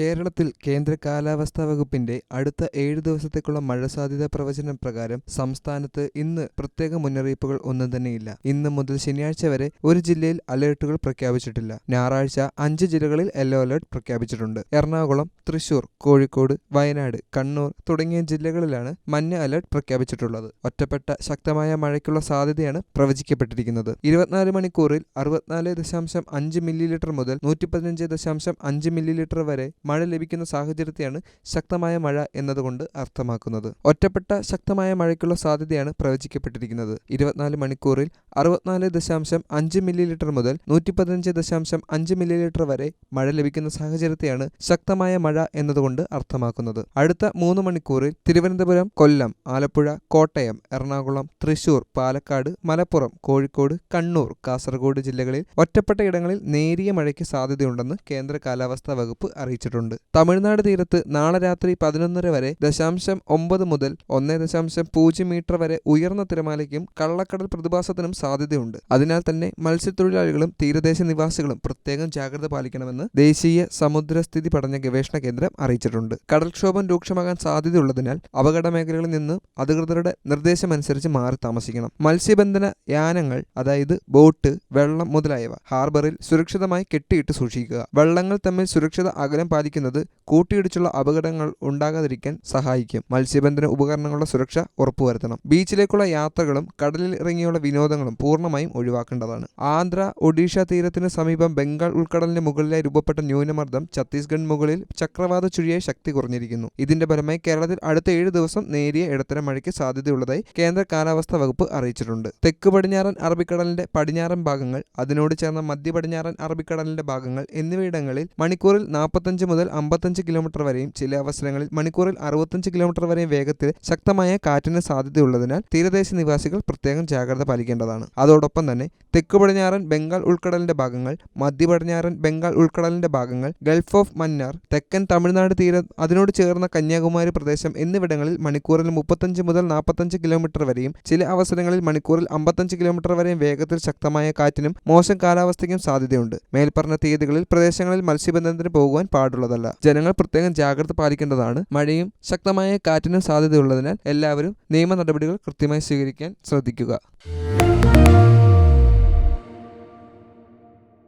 കേരളത്തിൽ കേന്ദ്ര കാലാവസ്ഥാ വകുപ്പിന്റെ അടുത്ത ഏഴ് ദിവസത്തേക്കുള്ള മഴ സാധ്യതാ പ്രവചനം പ്രകാരം സംസ്ഥാനത്ത് ഇന്ന് പ്രത്യേക മുന്നറിയിപ്പുകൾ ഒന്നും തന്നെയില്ല. ഇന്ന് മുതൽ ശനിയാഴ്ച വരെ ഒരു ജില്ലയിൽ അലേർട്ടുകൾ പ്രഖ്യാപിച്ചിട്ടില്ല. ഞായറാഴ്ച അഞ്ച് ജില്ലകളിൽ യെല്ലോ അലേർട്ട് പ്രഖ്യാപിച്ചിട്ടുണ്ട്. എറണാകുളം തൃശൂർ കോഴിക്കോട് വയനാട് കണ്ണൂർ തുടങ്ങിയ ജില്ലകളിലാണ് മഞ്ഞ അലേർട്ട് പ്രഖ്യാപിച്ചിട്ടുള്ളത്. ഒറ്റപ്പെട്ട ശക്തമായ മഴയ്ക്കുള്ള സാധ്യതയാണ് പ്രവചിക്കപ്പെട്ടിരിക്കുന്നത്. ഇരുപത്തിനാല് മണിക്കൂറിൽ അറുപത്തിനാല് ദശാംശം അഞ്ച് മില്ലി ലിറ്റർ മുതൽ നൂറ്റി പതിനഞ്ച് ദശാംശം അഞ്ച് മില്ലി ലിറ്റർ വരെ മഴ ലഭിക്കുന്ന സാഹചര്യത്തെയാണ് ശക്തമായ മഴ എന്നതുകൊണ്ട് അർത്ഥമാക്കുന്നത്. ഒറ്റപ്പെട്ട ശക്തമായ മഴയ്ക്കുള്ള സാധ്യതയാണ് പ്രവചിക്കപ്പെട്ടിരിക്കുന്നത്. ഇരുപത്തിനാല് മണിക്കൂറിൽ അറുപത്തിനാല് ദശാംശം അഞ്ച് മില്ലി ലിറ്റർ മുതൽ നൂറ്റി പതിനഞ്ച് ദശാംശം അഞ്ച് മില്ലി ലിറ്റർ വരെ മഴ ലഭിക്കുന്ന സാഹചര്യത്തെയാണ് ശക്തമായ മഴ എന്നതുകൊണ്ട് അർത്ഥമാക്കുന്നത്. അടുത്ത മൂന്ന് മണിക്കൂറിൽ തിരുവനന്തപുരം കൊല്ലം ആലപ്പുഴ കോട്ടയം എറണാകുളം തൃശൂർ പാലക്കാട് മലപ്പുറം കോഴിക്കോട് കണ്ണൂർ കാസർഗോഡ് ജില്ലകളിൽ ഒറ്റപ്പെട്ട ഇടങ്ങളിൽ നേരിയ മഴയ്ക്ക് സാധ്യതയുണ്ടെന്ന് കേന്ദ്ര കാലാവസ്ഥാ വകുപ്പ് അറിയിച്ചിട്ടുണ്ട്. തമിഴ്നാട് തീരത്ത് നാളെ രാത്രി പതിനൊന്നര വരെ ദശാംശം ഒമ്പത് മുതൽ ഒന്ന് ദശാംശം പൂജ്യം മീറ്റർ വരെ ഉയർന്ന തിരമാലയ്ക്കും കള്ളക്കടൽ പ്രതിഭാസത്തിനും സാധ്യതയുണ്ട്. അതിനാൽ തന്നെ മത്സ്യത്തൊഴിലാളികളും തീരദേശ നിവാസികളും പ്രത്യേകം ജാഗ്രത പാലിക്കണമെന്ന് ദേശീയ സമുദ്രസ്ഥിതി പഠന ഗവേഷണ കേന്ദ്രം അറിയിച്ചിട്ടുണ്ട്. കടൽക്ഷോഭം രൂക്ഷമാകാൻ സാധ്യതയുള്ളതിനാൽ അപകട മേഖലകളിൽ നിന്ന് അധികൃതരുടെ നിർദ്ദേശമനുസരിച്ച് മാറി താമസിക്കണം. മത്സ്യബന്ധന യാനങ്ങൾ അതായത് ബോട്ട് വെള്ളം മുതലായവ ഹാർബറിൽ സുരക്ഷിതമായി കെട്ടിയിട്ട് സൂക്ഷിക്കുക. വെള്ളങ്ങൾ തമ്മിൽ സുരക്ഷിത അകലം പാലിക്കുന്നത് കൂട്ടിയിടിച്ചുള്ള അപകടങ്ങൾ ഉണ്ടാകാതിരിക്കാൻ സഹായിക്കും. മത്സ്യബന്ധന ഉപകരണങ്ങളുടെ സുരക്ഷ ഉറപ്പുവരുത്തണം. ബീച്ചിലേക്കുള്ള യാത്രകളും കടലിൽ ഇറങ്ങിയുള്ള വിനോദങ്ങളും പൂർണമായും ഒഴിവാക്കേണ്ടതാണ്. ആന്ധ്ര ഒഡീഷ തീരത്തിന് സമീപം ബംഗാൾ ഉൾക്കടലിന് മുകളിലായി രൂപപ്പെട്ട ന്യൂനമർദ്ദം ഛത്തീസ്ഗഡ് മുകളിൽ ചക്രവാത ചുഴിയായി ശക്തി കുറഞ്ഞിരിക്കുന്നു. ഇതിന്റെ ഫലമായി കേരളത്തിൽ അടുത്ത ഏഴ് ദിവസം നേരിയ ഇടത്തരം മഴയ്ക്ക് സാധ്യതയുള്ളതായി കേന്ദ്ര കാലാവസ്ഥാ വകുപ്പ് അറിയിച്ചിട്ടുണ്ട്. തെക്ക് പടിഞ്ഞാറൻ അറബിക്കടലിന്റെ പടിഞ്ഞാറൻ ഭാഗങ്ങൾ അതിനോട് ചേർന്ന മധ്യ പടിഞ്ഞാറൻ അറബിക്കടലിന്റെ ഭാഗങ്ങൾ എന്നിവയിടങ്ങളിൽ മണിക്കൂറിൽ നാൽപ്പത്തഞ്ച് മുതൽ അമ്പത്തഞ്ച് കിലോമീറ്റർ വരെയും ചില അവസരങ്ങളിൽ മണിക്കൂറിൽ അറുപത്തഞ്ച് കിലോമീറ്റർ വരെയും വേഗത്തിൽ ശക്തമായ കാറ്റിന് സാധ്യതയുള്ളതിനാൽ തീരദേശ നിവാസികൾ പ്രത്യേകം ജാഗ്രത പാലിക്കേണ്ടതാണ്. അതോടൊപ്പം തന്നെ തെക്ക് പടിഞ്ഞാറൻ ബംഗാൾ ഉൾക്കടലിന്റെ ഭാഗങ്ങൾ മധ്യ പടിഞ്ഞാറൻ ബംഗാൾ ഉൾക്കടലിന്റെ ഭാഗങ്ങൾ ഗൾഫ് ഓഫ് മന്നാർ തെക്കൻ തമിഴ്നാട് തീരം അതിനോട് ചേർന്ന കന്യാകുമാരി പ്രദേശം എന്നിവിടങ്ങളിൽ മണിക്കൂറിൽ മുപ്പത്തഞ്ച് മുതൽ നാൽപ്പത്തഞ്ച് കിലോമീറ്റർ വരെയും ചില അവസരങ്ങളിൽ മണിക്കൂറിൽ അമ്പത്തഞ്ച് കിലോമീറ്റർ വരെയും വേഗത്തിൽ ശക്തമായ കാറ്റിനും മോശം കാലാവസ്ഥയ്ക്കും സാധ്യതയുണ്ട്. മേൽപ്പറഞ്ഞ തീയതികളിൽ പ്രദേശങ്ങളിൽ മത്സ്യബന്ധനത്തിന് പോകുവാൻ പാടുള്ളതല്ല ജനങ്ങൾ പ്രത്യേകം ജാഗ്രത പാലിക്കേണ്ടതാണ്. മഴയും ശക്തമായ കാറ്റിനും സാധ്യതയുള്ളതിനാൽ എല്ലാവരും നിയമ നടപടികൾ കൃത്യമായി സ്വീകരിക്കാൻ ശ്രദ്ധിക്കുക.